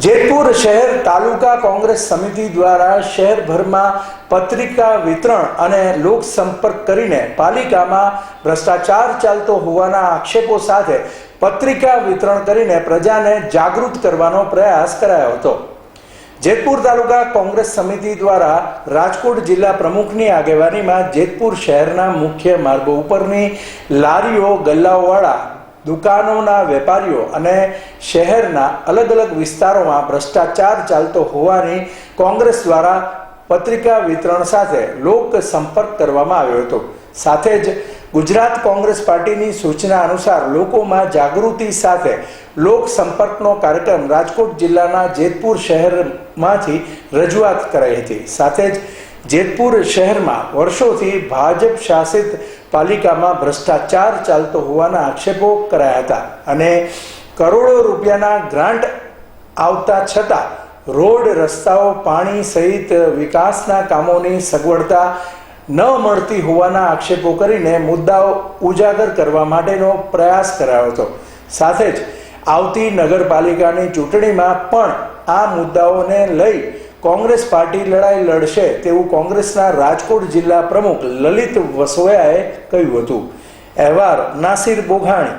જેતપુર શહેર તાલુકા કોંગ્રેસ સમિતિ દ્વારા શહેરભરમાં પત્રિકા વિતરણ અને લોક સંપર્ક કરીને પાલિકામાં ભ્રષ્ટાચાર ચાલતો હોવાના આક્ષેપો સાથે પત્રિકા વિતરણ કરીને પ્રજાને જાગૃત કરવાનો પ્રયાસ કરાયો હતો. જેતપુર તાલુકા કોંગ્રેસ સમિતિ દ્વારા રાજકોટ જિલ્લા પ્રમુખની આગેવાનીમાં જેતપુર શહેરના મુખ્ય માર્ગો ઉપરની લારીઓ, ગલ્લાઓવાળા દુકાનોના વેપારીઓ અને શહેરના અલગ અલગ વિસ્તારોમાં ભ્રષ્ટાચાર ચાલતો હોવાની કોંગ્રેસ દ્વારા પત્રિકા વિતરણ સાથે લોક સંપર્ક કરવામાં આવ્યો હતો. સાથે જ ગુજરાત કોંગ્રેસ પાર્ટીની સૂચના અનુસાર લોકોમાં જાગૃતિ સાથે લોક સંપર્કનો કાર્યક્રમ રાજકોટ જિલ્લાના જેતપુર શહેરમાંથી રજૂઆત કરાઈ હતી. સાથે જ જેતપુર શહેરમાં વર્ષોથી ભાજપ શાસિત પાલિકામાં ભ્રષ્ટાચાર ચાલતો હોવાના આક્ષેપો કરાયા હતા અને કરોડો રૂપિયાના ગ્રાન્ટ આવતા છતાં રોડ, રસ્તાઓ, પાણી સહિત વિકાસના કામોની સગવડતા ન મળતી હોવાના આક્ષેપો કરીને મુદ્દાઓ ઉજાગર કરવા માટેનો પ્રયાસ કરાયો હતો. સાથે જ આવતી નગરપાલિકાની ચૂંટણીમાં પણ આ મુદ્દાઓને લઈ કોંગ્રેસ પાર્ટી લડાઈ લડશે તેવું કોંગ્રેસના રાજકોટ જિલ્લા પ્રમુખ લલિત વસોયાએ કહ્યું હતું. અહેવાર નાસિર બોઘાણી